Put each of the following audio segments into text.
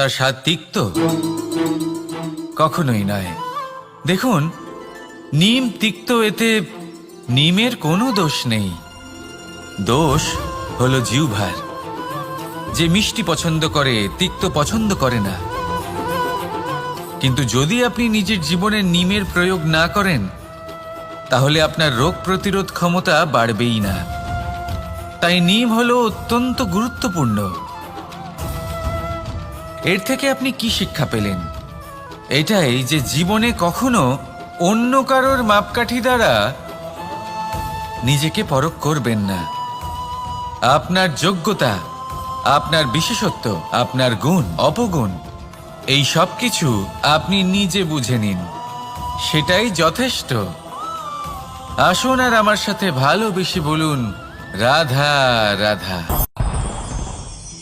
তার স্বাদ তিক্ত? কখনোই নয়। দেখুন, নিম তিক্ত এতে নিমের কোনো দোষ নেই। দোষ হলো জিউভার যে মিষ্টি পছন্দ করে, তিক্ত পছন্দ করে না। কিন্তু যদি আপনি নিজের জীবনে নিমের প্রয়োগ না করেন, তাহলে আপনার রোগ প্রতিরোধ ক্ষমতা বাড়বেই না। তাই নিম হলো অত্যন্ত গুরুত্বপূর্ণ। এর থেকে আপনি কি শিক্ষা পেলেন? এটাই যে জীবনে কখনো অন্য কারোর মাপকাঠি দ্বারা নিজেকে পরখ করবেন না। আপনার যোগ্যতা, আপনার বিশেষত্ব, আপনার গুণ, অপগুণ, এই সব কিছু আপনি নিজে বুঝে নিন। সেটাই যথেষ্ট। আসুন আর আমার সাথে ভালোবেসে বলুন, রাধা রাধা।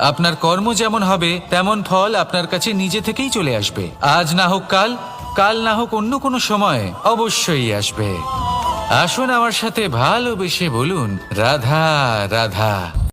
আপনার কর্ম যেমন হবে, তেমন ফল আপনার কাছে নিজে থেকেই চলে আসবে। আজ না হোক কাল কাল না হোক অন্য কোনো সময় অবশ্যই আসবে। আসুন আমার সাথে ভালোবেসে বলুন, রাধা রাধা।